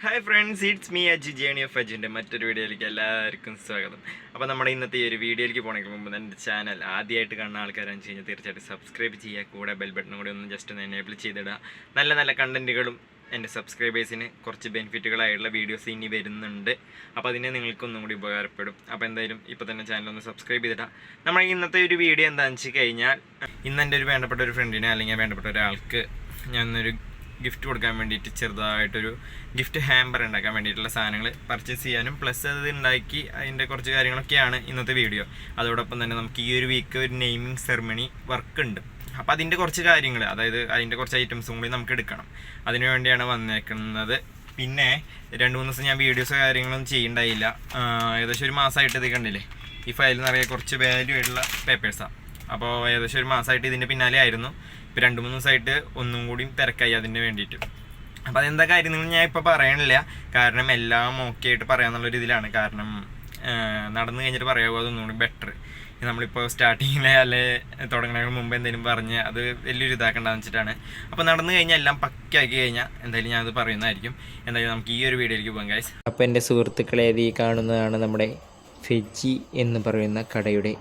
Hi friends it's me Aji journey of അജിന്റെ മറ്റൊരു വീഡിയോയിലേക്ക് എല്ലാവർക്കും സ്വാഗതം. അപ്പോൾ നമ്മുടെ ഇന്നത്തെ ഈ ഒരു വീഡിയോയിലേക്ക് പോകണമെങ്കിൽ മുമ്പ് എന്റെ ചാനൽ ആദ്യമായിട്ട് കാണുന്ന ആൾക്കാരാണെന്ന് വെച്ച് കഴിഞ്ഞാൽ തീർച്ചയായിട്ടും സബ്സ്ക്രൈബ് ചെയ്യുക കൂടെ ബെൽ ബട്ടണും കൂടി ഒന്ന് ജസ്റ്റ് ഒന്ന് എനേബിൾ ചെയ്തിടുക. നല്ല നല്ല കണ്ടന്റുകളും എന്റെ സബ്സ്ക്രൈബേഴ്സിന് കുറച്ച് ബെനിഫിറ്റുകളായിട്ടുള്ള വീഡിയോസ് ഇനി വരുന്നുണ്ട്. അപ്പോൾ അതിനെ നിങ്ങൾക്കൊന്നും കൂടി ഉപകാരപ്പെടും. അപ്പോൾ എന്തായാലും ഇപ്പോൾ തന്നെ ചാനൽ ഒന്ന് സബ്സ്ക്രൈബ് ചെയ്തിടാം നമ്മൾ ഇന്നത്തെ ഒരു വീഡിയോ എന്താണെന്ന് വെച്ച് കഴിഞ്ഞാൽ ഇന്ന് എന്റെ ഒരു വേണ്ടപ്പെട്ട ഒരു ഫ്രണ്ടിനെ അല്ലെങ്കിൽ വേണ്ടപ്പെട്ട ഒരാൾക്ക് ഞാനൊരു ഗിഫ്റ്റ് കൊടുക്കാൻ വേണ്ടിയിട്ട് ചെറുതായിട്ടൊരു ഗിഫ്റ്റ് ഹാമ്പർ ഉണ്ടാക്കാൻ വേണ്ടിയിട്ടുള്ള സാധനങ്ങൾ പർച്ചേസ് ചെയ്യാനും പ്ലസ് അത് ഉണ്ടാക്കി അതിന്റെ കുറച്ച് കാര്യങ്ങളൊക്കെയാണ് ഇന്നത്തെ വീഡിയോ അതോടൊപ്പം തന്നെ നമുക്ക് ഈ ഒരു വീക്ക് ഒരു നെയിമിംഗ് സെറമണി വർക്ക് ഉണ്ട്. അപ്പോൾ അതിന്റെ കുറച്ച് കാര്യങ്ങൾ അതായത് അതിന്റെ കുറച്ച് ഐറ്റംസും കൂടി നമുക്ക് എടുക്കണം. അതിനു വേണ്ടിയാണ് വന്നേക്കുന്നത്. പിന്നെ രണ്ട് മൂന്ന് ദിവസം ഞാൻ വീഡിയോസ് കാര്യങ്ങളൊന്നും ചെയ്യണ്ടായില്ല. ഏകദേശം ഒരു മാസമായിട്ട് ഇത് കണ്ടില്ലേ? ഈ ഫയലിൽ നിറയെ കുറച്ച് വാല്യൂ ആയിട്ടുള്ള പേപ്പേഴ്സാണ് അപ്പോൾ ഏകദേശം ഒരു മാസമായിട്ട് ഇതിന്റെ പിന്നാലെ ആയിരുന്നു. ഇപ്പോൾ രണ്ട് മൂന്ന് ദിവസമായിട്ട് ഒന്നും കൂടി തിരക്കായി അതിന് വേണ്ടിയിട്ട്. അപ്പോൾ അതെന്താ കാര്യം ഞാൻ ഇപ്പോൾ പറയണില്ല. കാരണം എല്ലാം ഓക്കെ ആയിട്ട് പറയാമെന്നുള്ളൊരു ഇതിലാണ് കാരണം നടന്നു കഴിഞ്ഞിട്ട് പറയാമോ അതൊന്നും കൂടി ബെറ്റർ നമ്മളിപ്പോൾ സ്റ്റാർട്ടിങ്ങിലെ അല്ലെ തുടങ്ങുന്നതിന് മുമ്പ് എന്തെങ്കിലും പറഞ്ഞ് അത് വലിയൊരു ഇതാക്കേണ്ടതെന്ന് വെച്ചിട്ടാണ്. അപ്പോൾ നടന്നു കഴിഞ്ഞാൽ എല്ലാം പക്കാക്കി കഴിഞ്ഞാൽ എന്തായാലും ഞാനത് പറയുന്നതായിരിക്കും. എന്തായാലും നമുക്ക് ഈ ഒരു വീഡിയോയിലേക്ക് പോകാം ഗൈസ് അപ്പോൾ എന്റെ സുഹൃത്തുക്കളെ ഈ കാണുന്നതാണ് നമ്മുടെ ഫെജി എന്ന് പറയുന്ന കടയുടെ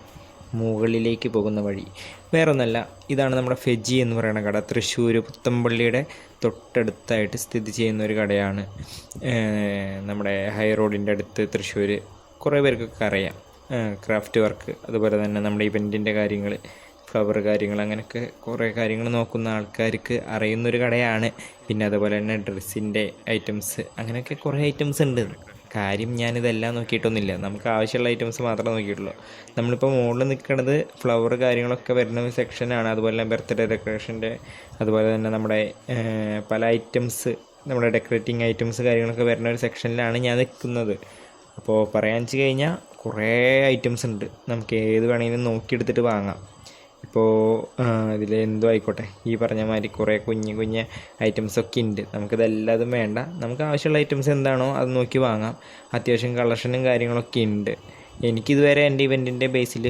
മുകളിലേക്ക് പോകുന്ന വഴി. വേറൊന്നല്ല ഇതാണ് നമ്മുടെ ഫെജി എന്ന് പറയുന്ന കട. തൃശ്ശൂർ പുത്തമ്പള്ളിയുടെ തൊട്ടടുത്തായിട്ട് സ്ഥിതി ചെയ്യുന്ന ഒരു കടയാണ്. നമ്മുടെ ഹൈ റോഡിന്റെ അടുത്ത് തൃശ്ശൂർ കുറേ പേർക്കൊക്കെ അറിയാം. ക്രാഫ്റ്റ് വർക്ക് അതുപോലെ തന്നെ നമ്മുടെ ഇവന്റിന്റെ കാര്യങ്ങൾ ഫ്ലവർ കാര്യങ്ങൾ അങ്ങനെയൊക്കെ കുറേ കാര്യങ്ങൾ നോക്കുന്ന ആൾക്കാർക്ക് അറിയുന്നൊരു കടയാണ്. പിന്നെ അതുപോലെ തന്നെ ഡ്രസ്സിന്റെ ഐറ്റംസ് അങ്ങനെയൊക്കെ കുറേ ഐറ്റംസ് ഉണ്ട്. കാര്യം ഞാനിതെല്ലാം നോക്കിയിട്ടൊന്നുമില്ല. നമുക്ക് ആവശ്യമുള്ള ഐറ്റംസ് മാത്രമേ നോക്കിയിട്ടുള്ളൂ. നമ്മളിപ്പോൾ മുകളിൽ നിൽക്കുന്നത് ഫ്ലവർ കാര്യങ്ങളൊക്കെ വരുന്ന സെക്ഷനാണ് അതുപോലെ തന്നെ ബർത്ത്ഡേ ഡെക്കറേഷന്റെ അതുപോലെ തന്നെ നമ്മുടെ പല ഐറ്റംസ് നമ്മുടെ ഡെക്കറേറ്റിംഗ് ഐറ്റംസ് കാര്യങ്ങളൊക്കെ വരുന്ന ഒരു സെക്ഷനിലാണ് ഞാൻ നിൽക്കുന്നത്. അപ്പോൾ പറയാൻ വെച്ച് കഴിഞ്ഞാൽ കുറേ ഐറ്റംസ് ഉണ്ട്. നമുക്ക് ഏത് വേണമെങ്കിലും നോക്കിയെടുത്തിട്ട് വാങ്ങാം. ഇപ്പോൾ ഇതിൽ എന്തോ ആയിക്കോട്ടെ. ഈ പറഞ്ഞ മാതിരി കുറേ കുഞ്ഞു കുഞ്ഞ് ഐറ്റംസ് ഒക്കെ ഉണ്ട് നമുക്കിതെല്ലാതും വേണ്ട. നമുക്ക് ആവശ്യമുള്ള ഐറ്റംസ് എന്താണോ അത് നോക്കി വാങ്ങാം. അത്യാവശ്യം കളക്ഷനും കാര്യങ്ങളൊക്കെ ഉണ്ട് എനിക്കിതുവരെ എന്റെ ഇവന്റിന്റെ ബേസിൽ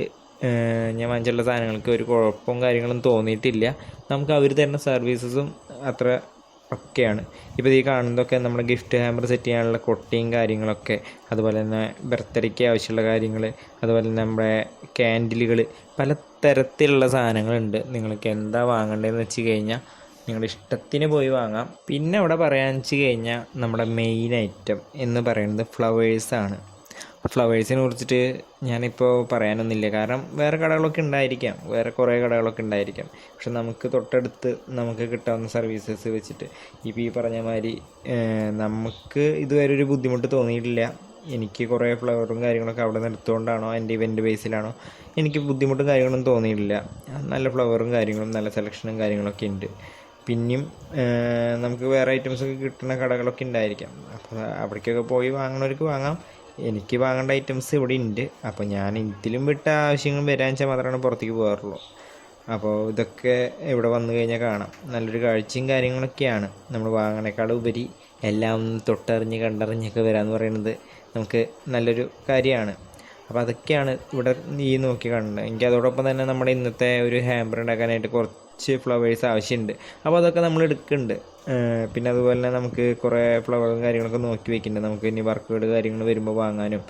ഞാൻ വാങ്ങിച്ചുള്ള സാധനങ്ങൾക്ക് ഒരു കുഴപ്പവും കാര്യങ്ങളും തോന്നിയിട്ടില്ല. നമുക്ക് അവർ തരുന്ന സർവീസസും അത്ര ഒക്കെയാണ്. ഇപ്പോൾ ഈ കാണുന്നതൊക്കെ നമ്മുടെ ഗിഫ്റ്റ് ഹാമ്പർ സെറ്റ് ചെയ്യാനുള്ള കൊട്ടിയും കാര്യങ്ങളൊക്കെ അതുപോലെ തന്നെ ബർത്ത്ഡേക്ക് ആവശ്യമുള്ള കാര്യങ്ങൾ അതുപോലെ തന്നെ നമ്മുടെ ക്യാൻഡിലുകൾ പല തരത്തിലുള്ള സാധനങ്ങളുണ്ട്. നിങ്ങൾക്ക് എന്താ വാങ്ങേണ്ടതെന്ന് വെച്ച് കഴിഞ്ഞാൽ നിങ്ങളുടെ ഇഷ്ടത്തിന് പോയി വാങ്ങാം. പിന്നെ ഇവിടെ പറയാൻ വെച്ച് കഴിഞ്ഞാൽ നമ്മുടെ മെയിൻ ഐറ്റം എന്ന് പറയുന്നത് ഫ്ലവേഴ്സാണ് ഫ്ലവേഴ്സിനെ കുറിച്ചിട്ട് ഞാനിപ്പോൾ പറയാനൊന്നുമില്ല. കാരണം വേറെ കടകളൊക്കെ ഉണ്ടായിരിക്കാം. വേറെ കുറേ കടകളൊക്കെ ഉണ്ടായിരിക്കാം. പക്ഷെ നമുക്ക് തൊട്ടടുത്ത് നമുക്ക് കിട്ടാവുന്ന സർവീസസ് വെച്ചിട്ട്. ഇപ്പോൾ ഈ പറഞ്ഞ മാതിരി നമുക്ക് ഇതുവരെ ഒരു ബുദ്ധിമുട്ട് തോന്നിയിട്ടില്ല. എനിക്ക് കുറേ ഫ്ലവറും കാര്യങ്ങളൊക്കെ അവിടെ നിർത്തുകൊണ്ടാണോ എന്റെ ഇവന്റ് ബേസിലാണോ എനിക്ക് ബുദ്ധിമുട്ടും കാര്യങ്ങളൊന്നും തോന്നിയിട്ടില്ല. നല്ല ഫ്ലവറും കാര്യങ്ങളും നല്ല സെലക്ഷനും കാര്യങ്ങളൊക്കെ ഉണ്ട്. പിന്നെയും നമുക്ക് വേറെ ഐറ്റംസ് ഒക്കെ കിട്ടുന്ന കടകളൊക്കെ ഉണ്ടായിരിക്കാം. അപ്പോൾ അവിടേക്കൊക്കെ പോയി വാങ്ങണവർക്ക് വാങ്ങാം. എനിക്ക് വാങ്ങേണ്ട ഐറ്റംസ് ഇവിടെ ഉണ്ട്. അപ്പോൾ ഞാൻ ഇതിലും വിട്ട ആവശ്യങ്ങൾ വരാൻ വെച്ചാൽ മാത്രമാണ് പുറത്തേക്ക് പോകാറുള്ളൂ. അപ്പോൾ ഇതൊക്കെ ഇവിടെ വന്നു കഴിഞ്ഞാൽ കാണാം. നല്ലൊരു കാഴ്ചയും കാര്യങ്ങളൊക്കെയാണ്. നമ്മൾ വാങ്ങണേക്കാൾ ഉപരി എല്ലാം തൊട്ടറിഞ്ഞ് കണ്ടറിഞ്ഞൊക്കെ വരാമെന്ന് പറയുന്നത്. നമുക്ക് നല്ലൊരു കാര്യമാണ്. അപ്പോൾ അതൊക്കെയാണ് ഇവിടെ ഈ നോക്കി കാണുന്നത്. എനിക്ക് അതോടൊപ്പം തന്നെ നമ്മുടെ ഇന്നത്തെ ഒരു ഹാമ്പർ ഉണ്ടാക്കാനായിട്ട് കുറച്ച് ഫ്ലവേഴ്സ് ആവശ്യമുണ്ട്. അപ്പോൾ അതൊക്കെ നമ്മൾ എടുക്കുന്നുണ്ട്. പിന്നെ അതുപോലെ തന്നെ നമുക്ക് കുറേ ഫ്ലവറും കാര്യങ്ങളൊക്കെ നോക്കി വെക്കുന്നുണ്ട്. നമുക്ക് ഇനി വർക്കുകൾ കാര്യങ്ങൾ വരുമ്പോൾ വാങ്ങാനും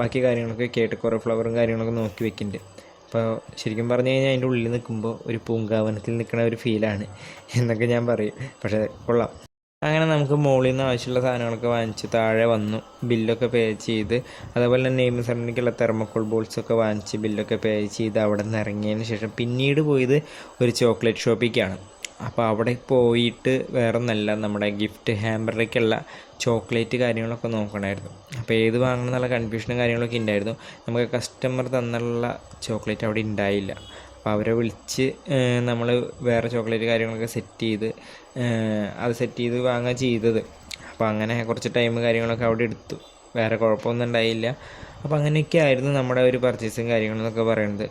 ബാക്കി കാര്യങ്ങളൊക്കെ കേട്ട് കുറേ ഫ്ലവറും കാര്യങ്ങളൊക്കെ നോക്കി വെക്കുന്നുണ്ട്. അപ്പോൾ ശരിക്കും പറഞ്ഞു കഴിഞ്ഞാൽ അതിന്റെ ഉള്ളിൽ നിൽക്കുമ്പോൾ ഒരു പൂങ്കാവനത്തിൽ നിൽക്കുന്ന ഒരു ഫീലാണ് എന്നൊക്കെ ഞാൻ പറയും. പക്ഷേ കൊള്ളാം. അങ്ങനെ നമുക്ക് മുകളിൽ നിന്ന് ആവശ്യമുള്ള സാധനങ്ങളൊക്കെ വാങ്ങിച്ച് താഴെ വന്നു. ബില്ലൊക്കെ പേ ചെയ്ത്. അതേപോലെ തന്നെ നെയ്മ സെറമണിക്കുള്ള തെർമക്കോൾ ബോൾസൊക്കെ വാങ്ങിച്ച് ബില്ലൊക്കെ പേ ചെയ്ത് അവിടെ നിന്ന് ഇറങ്ങിയതിന് ശേഷം പിന്നീട് പോയത് ഒരു ചോക്ലേറ്റ് ഷോപ്പിലേക്കാണ് അപ്പോൾ അവിടെ പോയിട്ട് വേറെ ഒന്നല്ല നമ്മുടെ ഗിഫ്റ്റ് ഹാമ്പറിലേക്കുള്ള ചോക്ലേറ്റ് കാര്യങ്ങളൊക്കെ നോക്കണമായിരുന്നു. അപ്പോൾ ഏത് വാങ്ങണം എന്നുള്ള കൺഫ്യൂഷനും കാര്യങ്ങളൊക്കെ ഉണ്ടായിരുന്നു. നമുക്ക് കസ്റ്റമർ തന്നുള്ള ചോക്ലേറ്റ് അവിടെ ഉണ്ടായില്ല. അപ്പോൾ അവരെ വിളിച്ച് നമ്മൾ വേറെ ചോക്ലേറ്റ് കാര്യങ്ങളൊക്കെ സെറ്റ് ചെയ്ത് അത് സെറ്റ് ചെയ്ത് വാങ്ങുക ചെയ്തത്. അപ്പോൾ അങ്ങനെ കുറച്ച് ടൈം കാര്യങ്ങളൊക്കെ അവിടെ എടുത്തു. വേറെ കുഴപ്പമൊന്നും ഉണ്ടായില്ല. അപ്പോൾ അങ്ങനെയൊക്കെ ആയിരുന്നു നമ്മുടെ ഒരു പർച്ചേസും കാര്യങ്ങളെന്നൊക്കെ പറയുന്നത്.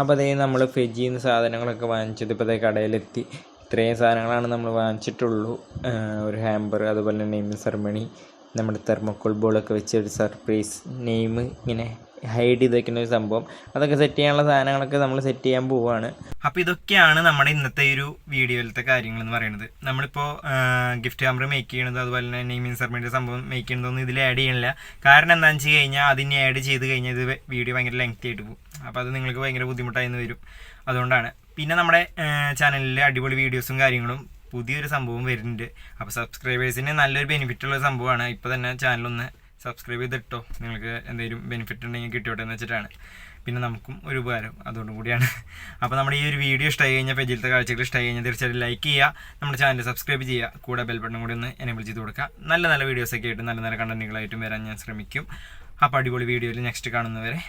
അപ്പോൾ അതേ നമ്മൾ ഫെജിന്ന് സാധനങ്ങളൊക്കെ വാങ്ങിച്ചത് ഇപ്പോൾ അതേ കടയിലെത്തി. ഇത്രയും സാധനങ്ങളാണ് നമ്മൾ വാങ്ങിച്ചിട്ടുള്ളൂ. ഒരു ഹാമ്പർ അതുപോലെ നെയിം സെറമണി നമ്മുടെ തെർമോക്കോൾ ബോളൊക്കെ വെച്ച് ഒരു സർപ്രൈസ് നെയിം ഇങ്ങനെ ഹൈഡ് ചെയ്ത് വെക്കുന്ന ഒരു സംഭവം. അതൊക്കെ സെറ്റ് ചെയ്യാനുള്ള സാധനങ്ങളൊക്കെ നമ്മൾ സെറ്റ് ചെയ്യാൻ പോവുകയാണ് അപ്പോൾ ഇതൊക്കെയാണ് നമ്മുടെ ഇന്നത്തെ ഒരു വീഡിയോയിലത്തെ കാര്യങ്ങൾ എന്ന് പറയുന്നത് നമ്മളിപ്പോൾ ഗിഫ്റ്റ് ഹാമ്പർ മേക്ക് ചെയ്യണത് അതുപോലെ തന്നെ നെയ്മിൻ സർമിന്റെ സംഭവം മേക്ക് ചെയ്യണതൊന്നും ഇതിൽ ആഡ് ചെയ്യണില്ല. കാരണം എന്താണെന്ന് വെച്ച് കഴിഞ്ഞാൽ അതിനെ ആഡ് ചെയ്ത് കഴിഞ്ഞാൽ ഇത് വീഡിയോ ഭയങ്കര ലെങ്തി ആയിട്ട് പോകും. അപ്പോൾ അത് നിങ്ങൾക്ക് ഭയങ്കര ബുദ്ധിമുട്ടായി വരും. അതുകൊണ്ടാണ്. പിന്നെ നമ്മുടെ ചാനലിൽ അടിപൊളി വീഡിയോസും കാര്യങ്ങളും പുതിയൊരു സംഭവം വരുന്നുണ്ട്. അപ്പോൾ സബ്സ്ക്രൈബേഴ്സിന് നല്ലൊരു ബെനിഫിറ്റ് ഉള്ള സംഭവമാണ്. ഇപ്പോൾ തന്നെ ചാനലൊന്ന് സബ്സ്ക്രൈബ് ചെയ്തിട്ടോ? നിങ്ങൾക്ക് എന്തെങ്കിലും ബെനിഫിറ്റ് ഉണ്ടെങ്കിൽ കിട്ടിയോട്ടെ എന്ന് വെച്ചിട്ടാണ്. പിന്നെ നമുക്കും ഒരു ഉപകാരം അതുകൊണ്ടും കൂടിയാണ്. അപ്പോൾ നമ്മുടെ ഈ ഒരു വീഡിയോ ഇഷ്ടമായി കഴിഞ്ഞാൽ പേജിലത്തെ കാഴ്ചകൾ ഇഷ്ടമായി കഴിഞ്ഞാൽ തീർച്ചയായിട്ടും ലൈക്ക് ചെയ്യുക. നമ്മുടെ ചാനൽ സബ്സ്ക്രൈബ് ചെയ്യുക. കൂടെ ബെൽ ബട്ടൺ കൂടി ഒന്ന് എനേബിൾ ചെയ്ത് കൊടുക്കുക. നല്ല നല്ല വീഡിയോസൊക്കെ ആയിട്ട് നല്ല നല്ല കണ്ടന്റുകളായിട്ടും വരാൻ ഞാൻ ശ്രമിക്കും. അപ്പോൾ അടിപൊളി വീഡിയോയിൽ നെക്സ്റ്റ് കാണുന്നവരെ